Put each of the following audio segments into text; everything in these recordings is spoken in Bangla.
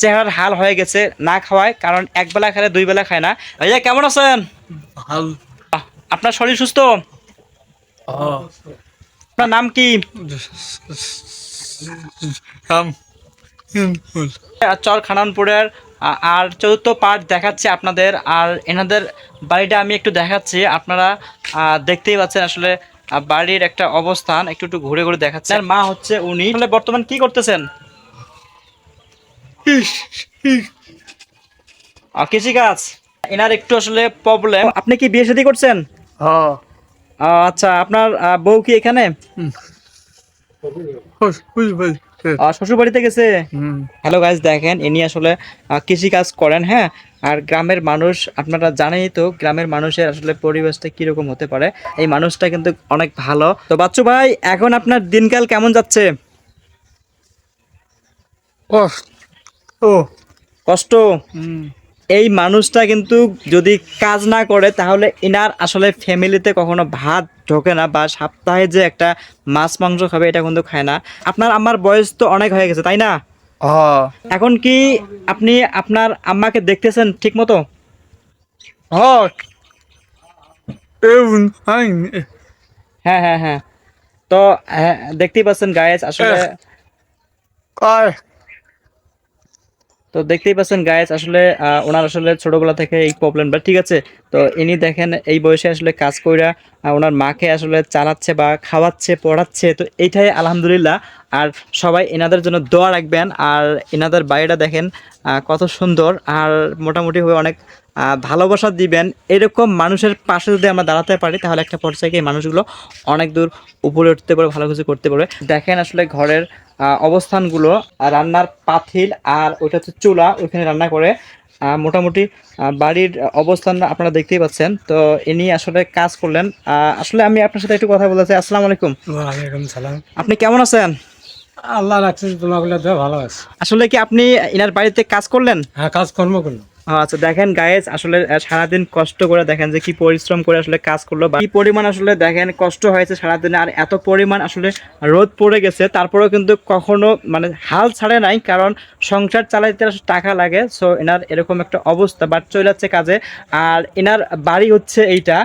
চেহারার হাল হয়ে গেছে না খাওয়ায় কারণ এক বেলা খেলে দুই বেলা খায় না। ভাইয়া কেমন আছেন? আপনার শরীর সুস্থ? আপনার নাম কি? চর খানানপুরের আর চতুর্থ পার্ট দেখাচ্ছি আপনাদের আর এনাদের বাড়িটা আমি একটু দেখাচ্ছি। আপনারা দেখতেই পাচ্ছেন আসলে বাড়ির একটা অবস্থান একটু একটু ঘুরে ঘুরে দেখাচ্ছে। আর মা হচ্ছে উনি। বর্তমান কি করতেছেন? আহ, কৃষিকাজ এনার একটু আসলে প্রবলেম আপনি কি বিয়ে শাদী করছেন? হ্যাঁ। আচ্ছা আপনার আহ, বউ কি এখানে? শ্বশুর বাড়িতে গেছে? হ্যালো গাইজ দেখেন ইনি আসলে আহ, কৃষিকাজ করেন হ্যাঁ? আর গ্রামের মানুষ আপনারা জানেনই তো গ্রামের মানুষের আসলে পরিবেশটা কীরকম হতে পারে। এই মানুষটা কিন্তু অনেক ভালো। তো বাচ্চু ভাই এখন আপনার দিনকাল কেমন যাচ্ছে? ও কষ্ট। এই মানুষটা কিন্তু যদি কাজ না করে তাহলে ইনার আসলে ফ্যামিলিতে কখনো ভাত ঢোকে না বা সপ্তাহে যে একটা মাছ মাংস খাবে এটা কিন্তু খায় না। আপনার আমার বয়স তো অনেক হয়ে গেছে তাই না? এখন কি আপনি আপনার আম্মাকে দেখতেছেন ঠিক মতো? হ্যাঁ হ্যাঁ হ্যাঁ। তো হ্যাঁ, দেখতেই পাচ্ছেন গায়েস আসলে তো দেখতেই পাচ্ছেন গায়েস আসলে ওনার আসলে ছোটবেলা থেকে এই প্রবলেমটা ঠিক আছে? তো ইনি দেখেন, এই বয়সে আসলে কাজ কইরা ওনার মাকে আসলে চালাচ্ছে বা খাওয়াচ্ছে, পড়াচ্ছে, তো এইটাই আলহামদুলিল্লাহ। আর সবাই এনাদের জন্য দোয়া রাখবেন, আর এনাদের বাড়িটা দেখেন কত সুন্দর, আর মোটামুটি হয়ে অনেক ভালোবাসা দিবেন। এরকম মানুষের পাশে যদি আমরা দাঁড়াতে পারি, তাহলে একটা পর্যায়ে মানুষগুলো অনেক দূর উপরে উঠতে পারবে, ভালো কিছু করতে পারবে। দেখেন আসলে ঘরের অবস্থানগুলো রান্নার পাতিল আর ওইটা হচ্ছে চুলা ওইখানে রান্না করে মোটামুটি বাড়ির অবস্থান আপনারা দেখতেই পাচ্ছেন। তো ইনি আসলে কাজ করলেন। আসলে আমি আপনার সাথে একটু কথা বলতে চাই আসসালামু আলাইকুম। ওয়ালাইকুম সালাম। আপনি কেমন আছেন? আল্লাহ রাখছে তোমাগুলো ভালো আছে। আসলে কি আপনি ইনার বাড়িতে কাজ করলেন? হ্যাঁ কাজকর্ম করল ও, আচ্ছা দেখেন গায়েস আসলে সারাদিন কষ্ট করে দেখেন যে কি পরিশ্রম করে আসলে কাজ করল বা কি পরিমাণ আসলে দেখেন কষ্ট হয়েছে সারাদিনে আর এত পরিমাণ আসলে রোদ পড়ে গেছে তারপরেও কিন্তু কখনো মানে হাল ছাড়ে নাই কারণ সংসার চালাইতে আসলে টাকা লাগে। সো এনার এরকম একটা অবস্থা বাট চলে যাচ্ছে কাজে। আর এনার বাড়ি হচ্ছে এইটা।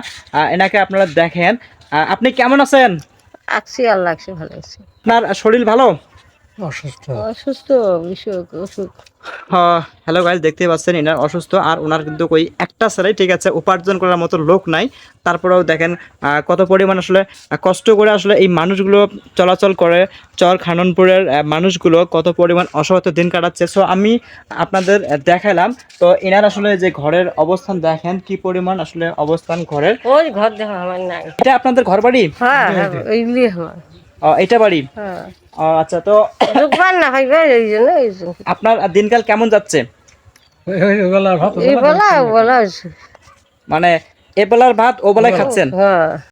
এনাকে আপনারা দেখেন। আপনি কেমন আছেন? আছি আল্লাহ আছি ভালো আছি। আপনার শরীর ভালো? অসুস্থ। অসুস্থ অসুখ অসুখ। হ্যালো গাইজ দেখতে পাচ্ছেন এনার অসুস্থ। আর ওনার কিন্তু ওই একটা ঠিক আছে উপার্জন করার মতো লোক নাই। তারপরেও দেখেন কত পরিমাণ আসলে কষ্ট করে আসলে এই মানুষগুলো চলাচল করে। চর খাননপুরের মানুষগুলো কত পরিমাণ অসহায়ত দিন কাটাচ্ছে। সো আমি আপনাদের দেখালাম তো এনার আসলে যে ঘরের অবস্থান দেখেন কি পরিমাণ আসলে অবস্থান ঘরের। ওই ঘর দেখো আমার নাই এটা আপনাদের ঘর বাড়ি হ্যাঁ এটা বাড়ি? হ্যাঁ। আচ্ছা তো ঢুকবার না হইবে এই জন্য আপনার দিনকাল কেমন যাচ্ছে? মানে এবেলার ভাত ও বেলায় খাচ্ছেন? হ্যাঁ।